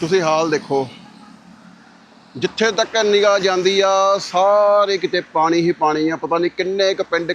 ਤੁਸੀਂ ਹਾਲ ਦੇਖੋ। ਜਿੱਥੇ ਤੱਕ ਨਿਗਾਹ ਜਾਂਦੀ ਆ, ਸਾਰੇ ਕਿਤੇ ਪਾਣੀ ਹੀ ਪਾਣੀ ਆ। ਪਤਾ ਨਹੀਂ ਕਿੰਨੇ ਕੁ ਪਿੰਡ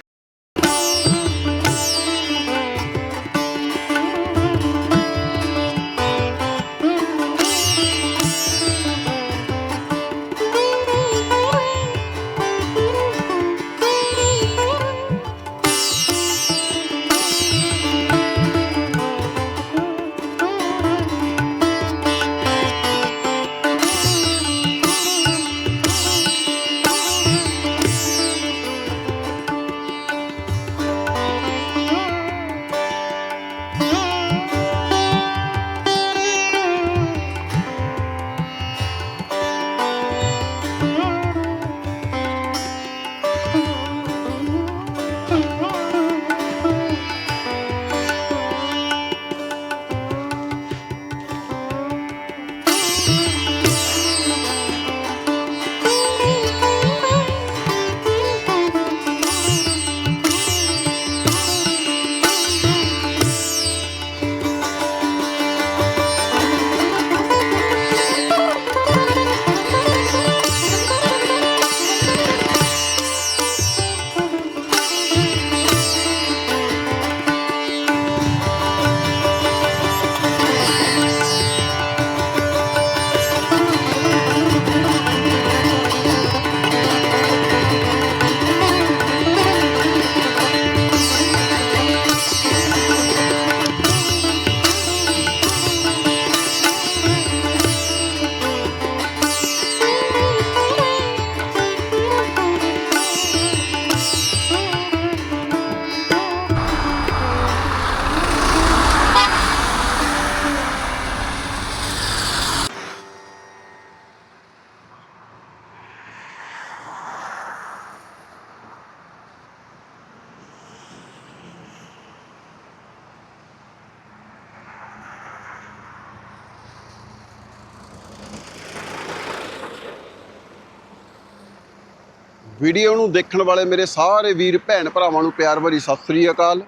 ਵੀਡੀਓ ਨੂੰ ਦੇਖਣ ਵਾਲੇ ਮੇਰੇ ਸਾਰੇ ਵੀਰ, ਭੈਣ ਭਰਾਵਾਂ ਨੂੰ ਪਿਆਰ ਭਰੀ ਸਤਿ ਸ੍ਰੀ ਅਕਾਲ।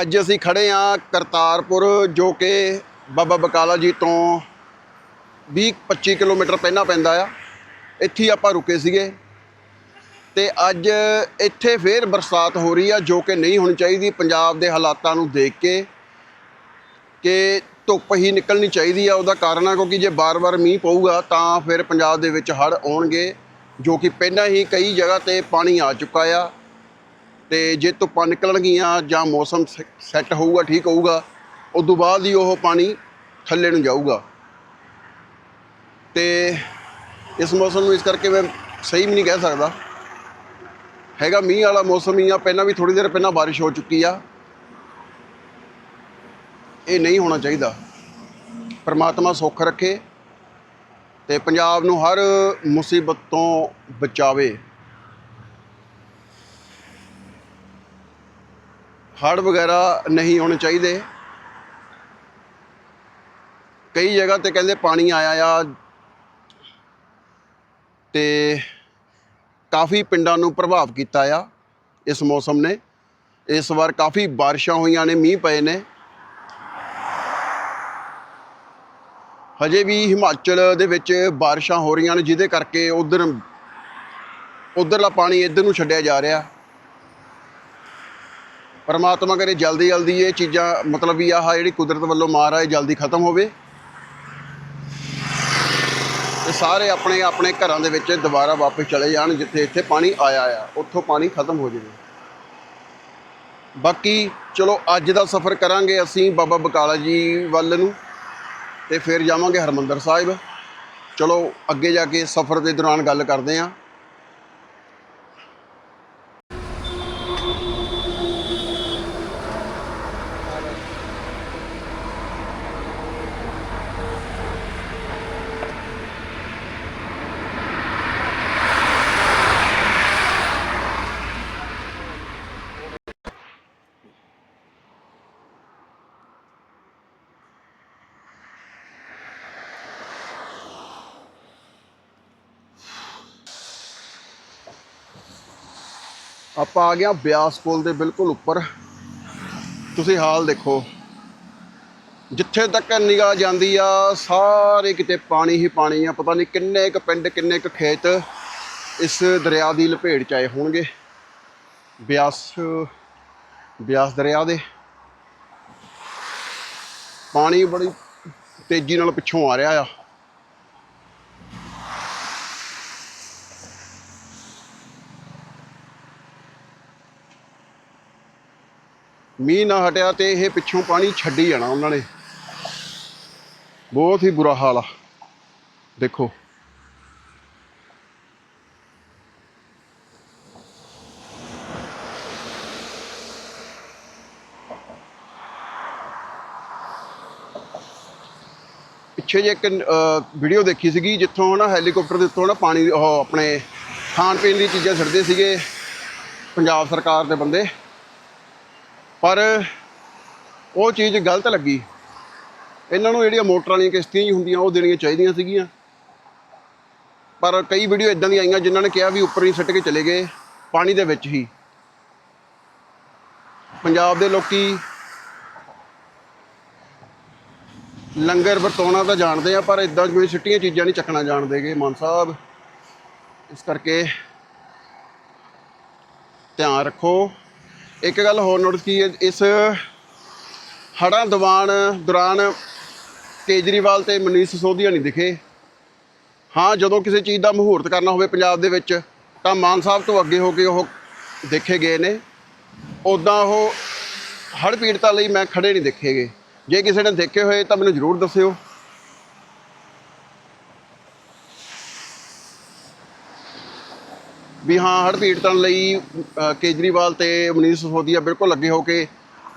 ਅੱਜ ਅਸੀਂ ਖੜੇ ਆਂ ਕਰਤਾਰਪੁਰ, ਜੋ ਕਿ ਬਾਬਾ ਬਕਾਲਾ ਜੀ ਤੋਂ 20-25 ਕਿਲੋਮੀਟਰ ਪਹਿਲਾਂ ਪੈਂਦਾ ਆ। ਇੱਥੇ ਹੀ ਆਪਾਂ ਰੁਕੇ ਸੀਗੇ। ਤੇ ਅੱਜ ਇੱਥੇ ਫੇਰ ਬਰਸਾਤ ਹੋ ਰਹੀ ਆ, ਜੋ ਕਿ ਨਹੀਂ ਹੋਣੀ ਚਾਹੀਦੀ। ਪੰਜਾਬ ਦੇ ਹਾਲਾਤਾਂ ਨੂੰ ਦੇਖ ਕੇ ਕਿ ਧੁੱਪ ਹੀ ਨਿਕਲਣੀ ਚਾਹੀਦੀ ਆ, ਉਹਦਾ ਕਾਰਨ ਆ, ਕਿਉਂਕਿ ਜੇ ਬਾਰ-ਬਾਰ ਮੀਂਹ ਪਊਗਾ ਤਾਂ ਫਿਰ ਪੰਜਾਬ ਦੇ ਵਿੱਚ ਹੜ੍ਹ ਆਉਣਗੇ। ਜੋ ਕਿ ਪਹਿਲਾਂ ਹੀ ਕਈ ਜਗ੍ਹਾ ਤੇ ਪਾਣੀ ਆ ਚੁੱਕਾ ਆ ਤੇ ਜੇ ਧੁੱਪਾਂ ਨਿਕਲਣਗੀਆਂ ਜਾਂ ਮੌਸਮ ਸੈੱਟ ਹੋਊਗਾ, ਠੀਕ ਹੋਊਗਾ ਉਸ ਤੋਂ ਬਾਅਦ ਹੀ ਉਹ ਪਾਣੀ ਥੱਲੇ ਨੂੰ ਜਾਊਗਾ। ਤੇ ਇਸ ਮੌਸਮ ਨੂੰ ਇਸ ਕਰਕੇ ਮੈਂ ਸਹੀ ਵੀ ਨਹੀਂ ਕਹਿ ਸਕਦਾ। ਹੈਗਾ ਮੀਂਹ ਵਾਲਾ ਮੌਸਮ ਹੀ ਆ, ਪਹਿਲਾਂ ਵੀ ਥੋੜੀ ਦੇਰ ਪਹਿਲਾਂ ਬਾਰਿਸ਼ ਹੋ ਚੁੱਕੀ ਆ। ਇਹ ਨਹੀਂ ਹੋਣਾ ਚਾਹੀਦਾ। ਪਰਮਾਤਮਾ ਸੁੱਖ ਰੱਖੇ। ਤੇ ਪੰਜਾਬ ਨੂੰ ਹਰ ਮੁਸੀਬਤ ਤੋਂ ਬਚਾਵੇ। ਹੜ੍ਹ ਵਗੈਰਾ ਨਹੀਂ ਹੋਣੇ ਚਾਹੀਦੇ। ਕਈ ਜਗ੍ਹਾ ਤੇ ਕਹਿੰਦੇ ਪਾਣੀ ਆਇਆ ਆ। ਤੇ ਕਾਫੀ ਪਿੰਡਾਂ ਨੂੰ ਪ੍ਰਭਾਵ ਕੀਤਾ ਆ ਇਸ ਮੌਸਮ ਨੇ। ਇਸ ਵਾਰ ਕਾਫੀ ਬਾਰਿਸ਼ਾਂ ਹੋਈਆਂ ਨੇ, ਮੀਂਹ ਪਏ ਨੇ। ਹਜੇ ਵੀ ਹਿਮਾਚਲ ਦੇ ਵਿੱਚ ਬਾਰਿਸ਼ਾਂ ਹੋ ਰਹੀਆਂ ਨੇ, ਜਿਹਦੇ ਕਰਕੇ ਉਧਰ, ਉਧਰਲਾ ਪਾਣੀ ਇੱਧਰ ਨੂੰ ਛੱਡਿਆ ਜਾ ਰਿਹਾ। ਪਰਮਾਤਮਾ ਕਰੇ ਜਲਦੀ ਜਲਦੀ ਇਹ ਚੀਜ਼ਾਂ, ਮਤਲਬ ਵੀ ਆਹ ਜਿਹੜੀ ਕੁਦਰਤ ਵੱਲੋਂ ਮਾਰ ਆ, ਇਹ ਜਲਦੀ ਖਤਮ ਹੋਵੇ। ਤੇ ਸਾਰੇ ਆਪਣੇ ਆਪਣੇ ਘਰਾਂ ਦੇ ਵਿੱਚ ਦੁਬਾਰਾ ਵਾਪਸ ਚਲੇ ਜਾਣ, ਜਿੱਥੇ ਇੱਥੇ ਪਾਣੀ ਆਇਆ ਆ, ਉੱਥੋਂ ਪਾਣੀ ਖਤਮ ਹੋ ਜਾਵੇ। ਬਾਕੀ ਚਲੋ ਅੱਜ ਦਾ ਸਫ਼ਰ ਕਰਾਂਗੇ ਅਸੀਂ ਬਾਬਾ ਬਕਾਲਾ ਜੀ ਵੱਲ ਨੂੰ। ਤੇ ਫਿਰ ਜਾਵਾਂਗੇ ਹਰਮੰਦਰ ਸਾਹਿਬ। ਚਲੋ, ਅੱਗੇ ਜਾ ਕੇ ਸਫ਼ਰ ਦੇ ਦੌਰਾਨ ਗੱਲ ਕਰਦੇ ਆਂ। ਆਪਾਂ ਆ ਗਿਆ ਬਿਆਸ ਪੁਲ ਦੇ ਬਿਲਕੁਲ ਉੱਪਰ। ਤੁਸੀਂ ਹਾਲ ਦੇਖੋ। ਜਿੱਥੇ ਤੱਕ ਨਿਗਾਹ ਜਾਂਦੀ ਆ, ਸਾਰੇ ਕਿਤੇ ਪਾਣੀ ਹੀ ਪਾਣੀ ਆ। ਪਤਾ ਨਹੀਂ ਕਿੰਨੇ ਕੁ ਪਿੰਡ, ਕਿੰਨੇ ਕੁ ਖੇਤ ਇਸ ਦਰਿਆ ਦੀ ਲਪੇਟ ਚ ਆਏ ਹੋਣਗੇ। ਬਿਆਸ ਬਿਆਸ ਦਰਿਆ ਦੇ। ਪਾਣੀ ਬੜੀ ਤੇਜ਼ੀ ਨਾਲ ਪਿੱਛੋਂ ਆ ਰਿਹਾ ਆ। ਮੀਂਹ ਨਾ ਹਟਿਆ ਤੇ ਇਹ ਪਿੱਛੋਂ ਪਾਣੀ ਛੱਡੀ ਜਾਣਾ ਉਹਨਾਂ ਨੇ। ਬਹੁਤ ਹੀ ਬੁਰਾ ਹਾਲ ਆ। ਦੇਖੋ। ਪਿੱਛੇ ਜੇ ਇੱਕ ਵੀਡੀਓ ਦੇਖੀ ਸੀਗੀ, ਜਿੱਥੋਂ ਨਾ ਹੈਲੀਕਾਪਟਰ ਦੇ ਉੱਤੋਂ ਨਾ ਪਾਣੀ, ਉਹ ਆਪਣੇ ਖਾਣ ਪੀਣ ਦੀ ਚੀਜ਼ਾਂ ਛੱਡਦੇ ਸੀਗੇ ਪੰਜਾਬ ਸਰਕਾਰ ਦੇ ਬੰਦੇ। ਪਰ ਉਹ ਚੀਜ਼ ਗਲਤ ਲੱਗੀ। ਇਹਨਾਂ ਨੂੰ ਜਿਹੜੀਆਂ ਮੋਟਰ ਵਾਲੀਆਂ ਕਿਸ਼ਤੀਆਂ ਹੀ ਹੁੰਦੀਆਂ, ਉਹ ਦੇਣੀਆਂ ਚਾਹੀਦੀਆਂ ਸੀਗੀਆਂ। ਪਰ ਕਈ ਵੀਡੀਓ ਇਦਾਂ ਦੀਆਂ ਆਈਆਂ ਜਿਨ੍ਹਾਂ ਨੇ ਕਿਹਾ ਵੀ ਉੱਪਰ ਹੀ ਸਿੱਟ ਕੇ ਚਲੇ ਗਏ, ਪਾਣੀ ਦੇ ਵਿੱਚ ਹੀ। ਪੰਜਾਬ ਦੇ ਲੋਕੀ ਲੰਗਰ ਵਰਤਾਉਣਾ ਤਾਂ ਜਾਣਦੇ ਆ, ਪਰ ਇਦਾਂ ਕੋਈ ਸਿੱਟੀਆਂ ਚੀਜ਼ਾਂ ਨਹੀਂ ਚੱਕਣਾ ਜਾਣਦੇਗੇ ਮਾਨ ਸਾਹਿਬ। ਇਸ ਕਰਕੇ ਧਿਆਨ ਰੱਖੋ। ਇੱਕ ਗੱਲ ਹੋਰ ਨੋਟਿਸ ਕੀ ਹੈ, ਇਸ ਹੜ੍ਹਾਂ ਦੀਵਾਨ ਦੌਰਾਨ ਕੇਜਰੀਵਾਲ ਤੇ ਮਨੀਸ਼ ਸਿਸੋਦੀਆ ਨਹੀਂ ਦਿਖੇ। ਹਾਂ, ਜਦੋਂ ਕਿਸੇ ਚੀਜ਼ ਦਾ ਮਹੂਰਤ ਕਰਨਾ ਹੋਵੇ ਪੰਜਾਬ ਦੇ ਵਿੱਚ, ਤਾਂ ਮਾਨ ਸਾਹਿਬ ਤੋਂ ਅੱਗੇ ਹੋ ਕੇ ਉਹ ਦੇਖੇ ਗਏ ਨੇ। ਉਦਾਂ ਉਹ ਹੜ੍ਹ ਪੀੜਤਾਂ ਲਈ ਮੈਂ ਖੜੇ ਨਹੀਂ ਦੇਖੇ ਗਏ। ਜੇ ਕਿਸੇ ਨੇ ਦੇਖੇ ਹੋਏ ਤਾਂ ਮੈਨੂੰ ਜ਼ਰੂਰ ਦੱਸਿਓ। ਵੀ ਹਾਂ, ਹੜ੍ਹ ਪੀੜਤਾਂ ਲਈ ਕੇਜਰੀਵਾਲ ਤੇ ਮਨੀਸ਼ ਸਿਸੋਦੀਆ ਬਿਲਕੁਲ ਲੱਗੇ ਹੋ ਕੇ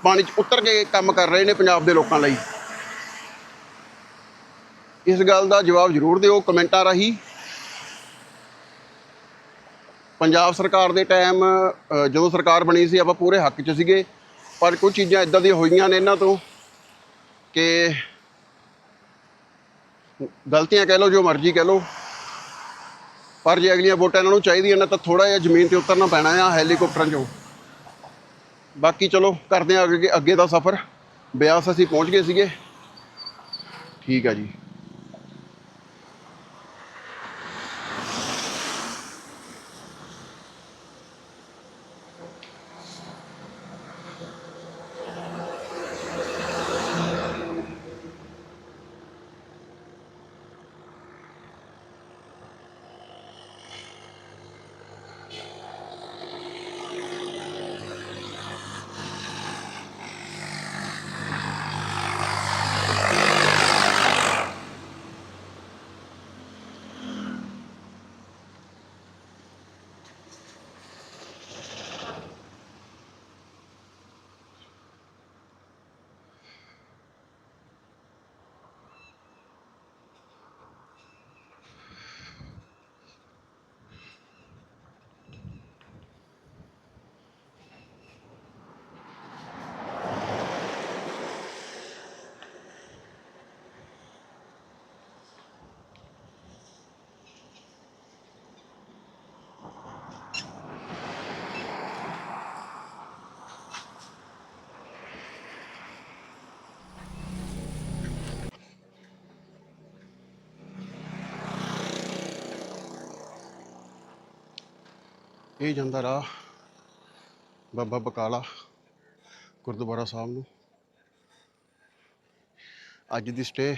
ਪਾਣੀ 'ਚ ਉਤਰ ਕੇ ਕੰਮ ਕਰ ਰਹੇ ਨੇ ਪੰਜਾਬ ਦੇ ਲੋਕਾਂ ਲਈ। ਇਸ ਗੱਲ ਦਾ ਜਵਾਬ ਜ਼ਰੂਰ ਦਿਓ ਕਮੈਂਟਾਂ ਰਾਹੀਂ। ਪੰਜਾਬ ਸਰਕਾਰ ਦੇ ਟਾਈਮ ਜਦੋਂ ਸਰਕਾਰ ਬਣੀ ਸੀ, ਆਪਾਂ ਪੂਰੇ ਹੱਕ 'ਚ ਸੀਗੇ, ਪਰ ਕੁਝ ਚੀਜ਼ਾਂ ਇਦਾਂ ਦੀਆਂ ਹੋਈਆਂ ਨੇ ਇਹਨਾਂ ਤੋਂ ਕਿ ਗਲਤੀਆਂ ਕਹਿ ਲਓ, ਜੋ ਮਰਜ਼ੀ ਕਹਿ ਲਓ ਪਰ ਜੇ ਅਗਲੀਆਂ ਵੋਟਾਂ ਇਹਨਾਂ ਨੂੰ ਚਾਹੀਦੀਆਂ ਨੇ ਤਾਂ ਥੋੜਾ ਜਿਹਾ ਜ਼ਮੀਨ ਤੇ ਉਤਰਨਾ ਪੈਣਾ ਆ ਹੈਲੀਕਾਪਟਰਾਂ 'ਚੋਂ। ਬਾਕੀ ਚਲੋ, ਕਰਦੇ ਆ ਅੱਗੇ ਅੱਗੇ ਦਾ ਸਫ਼ਰ। ਬਿਆਸ ਅਸੀਂ ਪਹੁੰਚ ਗਏ ਸੀਗੇ। ਠੀਕ ਆ ਜੀ। ਇਹ ਜਾਂਦਾ ਰਾਹ ਬਾਬਾ ਬਕਾਲਾ ਗੁਰਦੁਆਰਾ ਸਾਹਿਬ ਨੂੰ। ਅੱਜ ਦੀ ਸਟੇ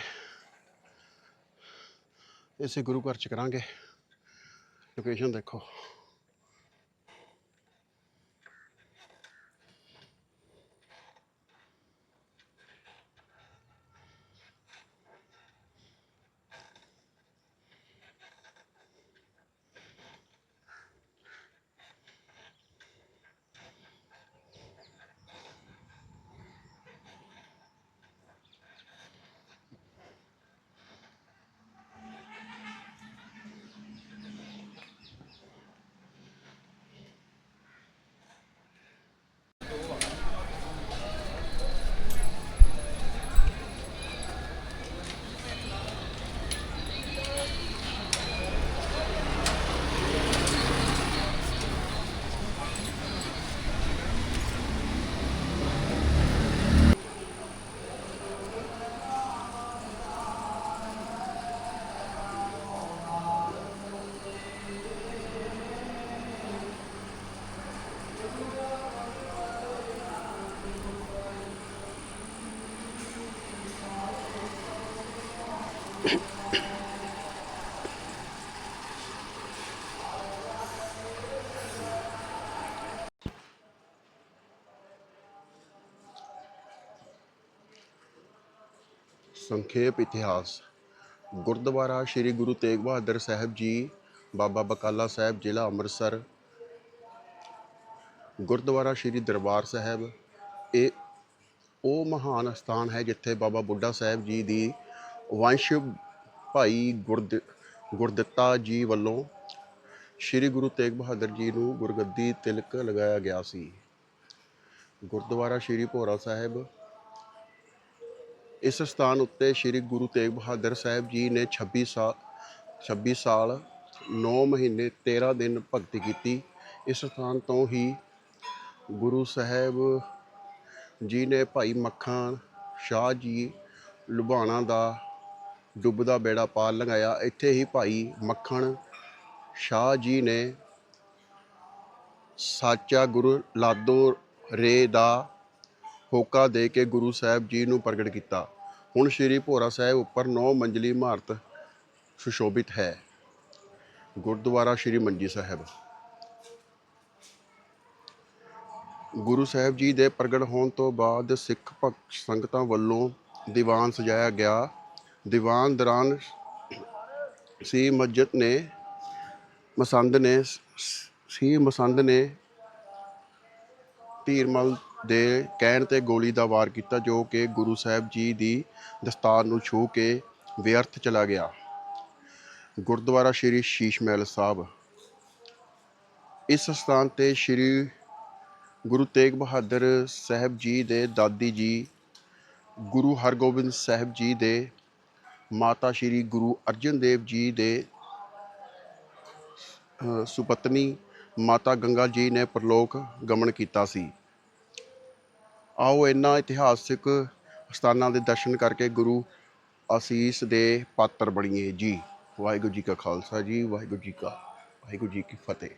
ਇਸੇ ਗੁਰੂ ਘਰ ਚ ਕਰਾਂਗੇ। ਲੋਕੇਸ਼ਨ ਦੇਖੋ। ਸੰਖੇਪ ਇਤਿਹਾਸ। ਗੁਰਦੁਆਰਾ ਸ੍ਰੀ ਗੁਰੂ ਤੇਗ ਬਹਾਦਰ ਸਾਹਿਬ ਜੀ, ਬਾਬਾ ਬਕਾਲਾ ਸਾਹਿਬ, ਜ਼ਿਲ੍ਹਾ ਅੰਮ੍ਰਿਤਸਰ। ਗੁਰਦੁਆਰਾ ਸ੍ਰੀ ਦਰਬਾਰ ਸਾਹਿਬ। ਇਹ ਉਹ ਮਹਾਨ ਸਥਾਨ ਹੈ ਜਿੱਥੇ ਬਾਬਾ ਬੁੱਢਾ ਸਾਹਿਬ ਜੀ ਦੀ ਵੰਸ਼ ਭਾਈ ਗੁਰਦ, ਗੁਰਦਿੱਤਾ ਜੀ ਵੱਲੋਂ ਸ੍ਰੀ ਗੁਰੂ ਤੇਗ ਬਹਾਦਰ ਜੀ ਨੂੰ ਗੁਰਗੱਦੀ ਤਿਲਕ ਲਗਾਇਆ ਗਿਆ ਸੀ। ਗੁਰਦੁਆਰਾ ਸ੍ਰੀ ਭੋਰਾ ਸਾਹਿਬ, ਇਸ ਸਥਾਨ ਉੱਤੇ ਸ੍ਰੀ ਗੁਰੂ ਤੇਗ ਬਹਾਦਰ ਸਾਹਿਬ ਜੀ ਨੇ 26 ਸਾਲ 26 ਸਾਲ 9 ਮਹੀਨੇ 13 ਦਿਨ ਭਗਤੀ ਕੀਤੀ। ਇਸ ਸਥਾਨ ਤੋਂ ਹੀ ਗੁਰੂ ਸਾਹਿਬ ਜੀ ਨੇ ਭਾਈ ਮੱਖਣ ਸ਼ਾਹ ਜੀ ਲੁਬਾਣਾ ਦਾ ਡੁੱਬਦਾ ਬੇੜਾ ਪਾਰ ਲੰਘਾਇਆ। ਇੱਥੇ ਹੀ ਭਾਈ ਮੱਖਣ ਸ਼ਾਹ ਜੀ ਨੇ ਸਾਚਾ ਗੁਰੂ ਲਾਦੋ ਰੇ ਦਾ ਹੋਕਾ ਦੇ ਕੇ ਗੁਰੂ ਸਾਹਿਬ ਜੀ ਨੂੰ ਪ੍ਰਗਟ ਕੀਤਾ। ਹੁਣ ਸ੍ਰੀ ਭੋਰਾ ਸਾਹਿਬ ਉੱਪਰ 9 ਮੰਜ਼ਲੀ ਇਮਾਰਤ ਸੁਸ਼ੋਭਿਤ ਹੈ। ਗੁਰਦੁਆਰਾ ਸ੍ਰੀ ਮੰਜੀ ਸਾਹਿਬ। ਗੁਰੂ ਸਾਹਿਬ ਜੀ ਦੇ ਪ੍ਰਗਟ ਹੋਣ ਤੋਂ ਬਾਅਦ ਸਿੱਖ ਭਗਤ ਸੰਗਤਾਂ ਵੱਲੋਂ ਦੀਵਾਨ ਸਜਾਇਆ ਗਿਆ। ਦੀਵਾਨ ਦੌਰਾਨ ਸੀ ਮਸਜਿਦ ਨੇ ਮਸੰਦ ਨੇ ਸੀ ਮਸੰਦ ਨੇ ਧੀਰਮਲ ਦੇ ਕਹਿਣ ਤੇ ਗੋਲੀ ਦਾ ਵਾਰ ਕੀਤਾ, ਜੋ ਕਿ ਗੁਰੂ ਸਾਹਿਬ ਜੀ ਦੀ ਦਸਤਾਰ ਨੂੰ ਛੂ ਕੇ ਵਿਅਰਥ ਚਲਾ ਗਿਆ। ਗੁਰਦੁਆਰਾ ਸ਼੍ਰੀ ਸ਼ੀਸ਼ ਮਹਿਲ ਸਾਹਿਬ। ਇਸ ਸਥਾਨ ਤੇ ਸ਼੍ਰੀ ਗੁਰੂ ਤੇਗ ਬਹਾਦਰ ਸਾਹਿਬ ਜੀ ਦੇ ਦਾਦੀ ਜੀ, ਗੁਰੂ ਹਰਗੋਬਿੰਦ ਸਾਹਿਬ ਜੀ ਦੇ ਮਾਤਾ ਸ਼੍ਰੀ ਗੁਰੂ ਅਰਜਨ ਦੇਵ ਜੀ ਦੇ ਸੁਪਤਨੀ ਮਾਤਾ ਗੰਗਾ ਜੀ ਨੇ ਪ੍ਰਲੋਕ ਗਮਨ ਕੀਤਾ ਸੀ। ਆਓ ਇਹਨਾਂ ਇਤਿਹਾਸਿਕ ਸਥਾਨਾਂ ਦੇ ਦਰਸ਼ਨ ਕਰਕੇ ਗੁਰੂ ਅਸੀਸ ਦੇ ਪਾਤਰ ਬਣੀਏ ਜੀ। ਵਾਹਿਗੁਰੂ ਜੀ ਕਾ ਖਾਲਸਾ ਜੀ, ਵਾਹਿਗੁਰੂ ਜੀ ਕਾ, ਵਾਹਿਗੁਰੂ ਜੀ ਕੀ ਫਤਿਹ।